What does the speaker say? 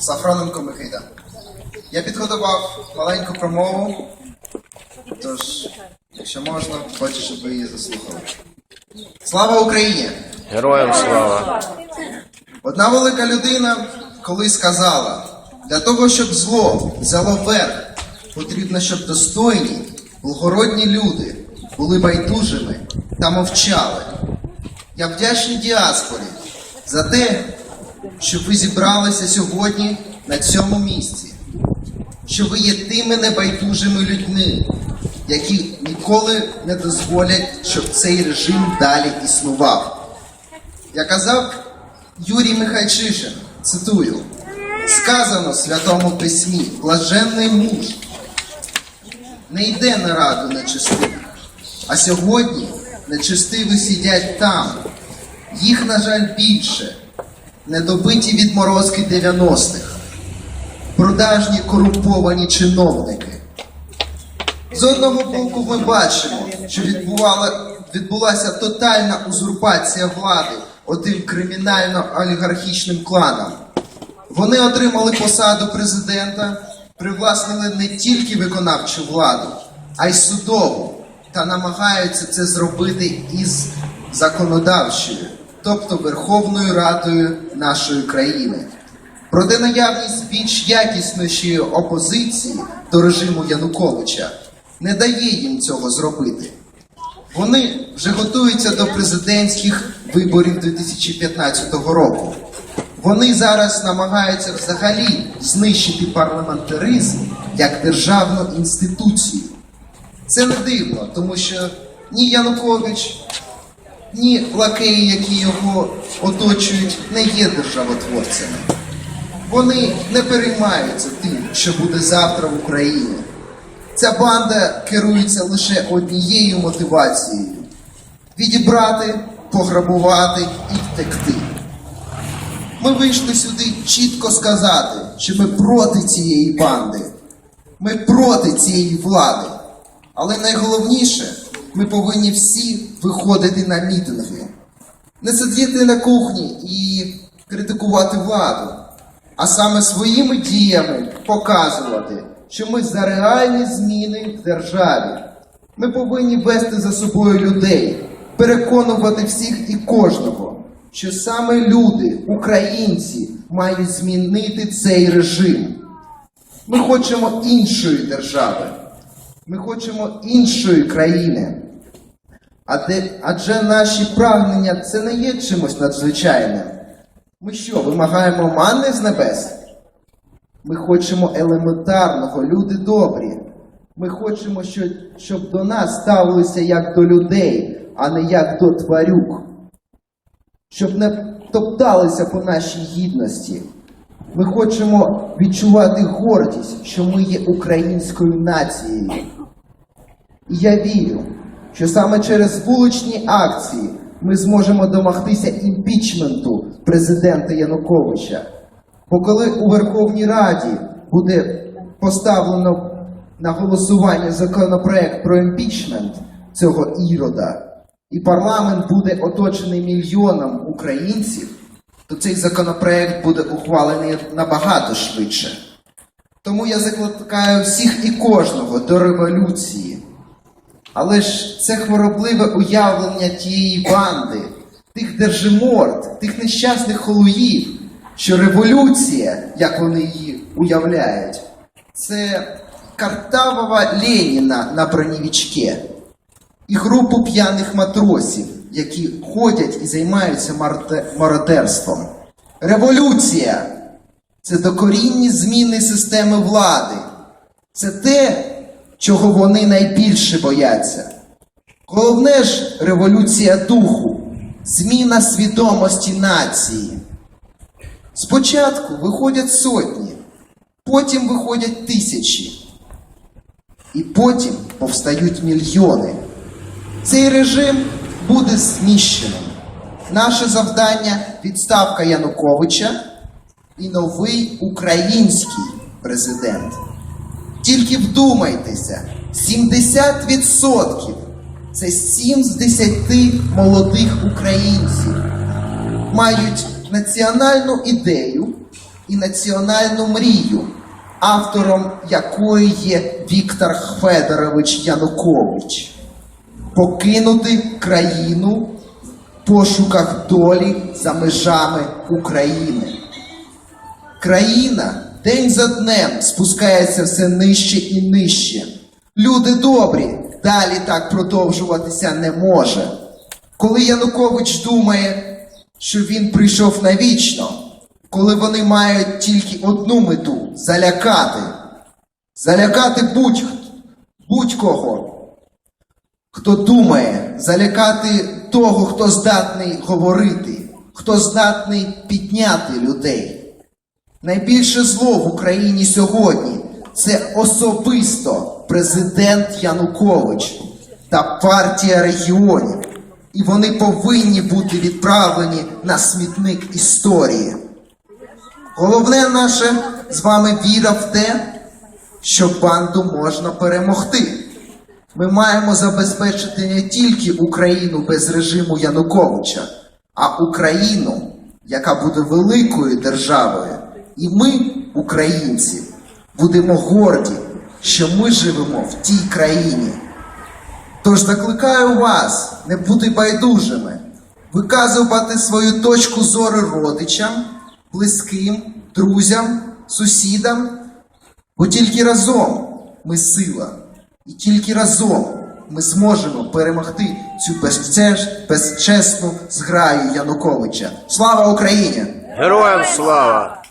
Сафроненко Микита. Я підготував маленьку промову, тож, якщо можна, хочу, щоб ви її заслухали. Слава Україні! Героям слава! Одна велика людина колись сказала: для того, щоб зло взяло верх, потрібно, щоб достойні, благородні люди були байдужими та мовчали. Я вдячний діаспорі за те, що ви зібралися сьогодні на цьому місці, що ви є тими небайдужими людьми, які ніколи не дозволять, щоб цей режим далі існував. Я казав Юрій Михайчишин, цитую, сказано Святому Письмі, блаженний муж не йде на раду нечистивих, а сьогодні нечистиві сидять там. Їх, на жаль, більше, недобиті відморозки 90-х, продажні корумповані чиновники. З одного боку ми бачимо, що відбувала, відбулася тотальна узурпація влади одним кримінально-олігархічним кланом. Вони отримали посаду президента, привласнили не тільки виконавчу владу, а й судову, та намагаються це зробити із законодавчою, тобто Верховною Радою нашої країни. Проте наявність більш якісної опозиції до режиму Януковича не дає їм цього зробити. Вони вже готуються до президентських виборів 2015 року. Вони зараз намагаються взагалі знищити парламентаризм як державну інституцію. Це не дивно, тому що ні Янукович, ні лакеї, які його оточують, не є державотворцями. Вони не переймаються тим, що буде завтра в Україні. Ця банда керується лише однією мотивацією відібрати, пограбувати і втекти. Ми вийшли сюди чітко сказати, що ми проти цієї банди, ми проти цієї влади. Але найголовніше, ми повинні всі виходити на мітинги, не сидіти на кухні і критикувати владу, а саме своїми діями показувати, що ми за реальні зміни в державі. Ми повинні вести за собою людей, переконувати всіх і кожного, що саме люди, українці, мають змінити цей режим. Ми хочемо іншої держави. Ми хочемо іншої країни. Адже наші прагнення це не є чимось надзвичайним. Ми що, вимагаємо манни з небес? Ми хочемо елементарного, люди добрі. Ми хочемо, щоб до нас ставилися як до людей, а не як до тварюк. Щоб не топталися по нашій гідності. Ми хочемо відчувати гордість, що ми є українською нацією. І я вірю, що саме через вуличні акції ми зможемо домогтися імпічменту президента Януковича. Бо коли у Верховній Раді буде поставлено на голосування законопроект про імпічмент цього ірода, і парламент буде оточений мільйоном українців, то цей законопроект буде ухвалений набагато швидше. Тому я закликаю всіх і кожного до революції. Але ж це хворобливе уявлення тієї банди, тих держиморд, тих нещасних холуїв, що революція, як вони її уявляють, це картавова Леніна на бронєвічке і групу п'яних матросів, які ходять і займаються мародерством. Революція це докорінні зміни системи влади. Це те, чого вони найбільше бояться. Головне ж революція духу, зміна свідомості нації. Спочатку виходять сотні, потім виходять тисячі, і потім повстають мільйони. Цей режим буде знищеним. Наше завдання відставка Януковича і новий український президент. Тільки вдумайтеся, 70% це 7 з 10 молодих українців мають національну ідею, і національну мрію, автором якої є Віктор Федорович Янукович. Покинути країну в пошуках долі за межами України. Країна день за днем спускається все нижче і нижче. Люди добрі, далі так продовжуватися не може. Коли Янукович думає, що він прийшов навічно, коли вони мають тільки одну мету залякати, залякати будь, будь-кого, хто думає, залякати того, хто здатний говорити, хто здатний підняти людей. Найбільше зло в Україні сьогодні це особисто президент Янукович та партія регіонів. І вони повинні бути відправлені на смітник історії. Головне наше з вами віра в те, що банду можна перемогти. Ми маємо забезпечити не тільки Україну без режиму Януковича, а Україну, яка буде великою державою. І ми, українці, будемо горді, що ми живемо в тій країні. Тож закликаю вас не бути байдужими, виказувати свою точку зору родичам, близьким, друзям, сусідам, бо тільки разом ми сила, і тільки разом ми зможемо перемогти цю безчесну зграю Януковича. Слава Україні! Героям слава!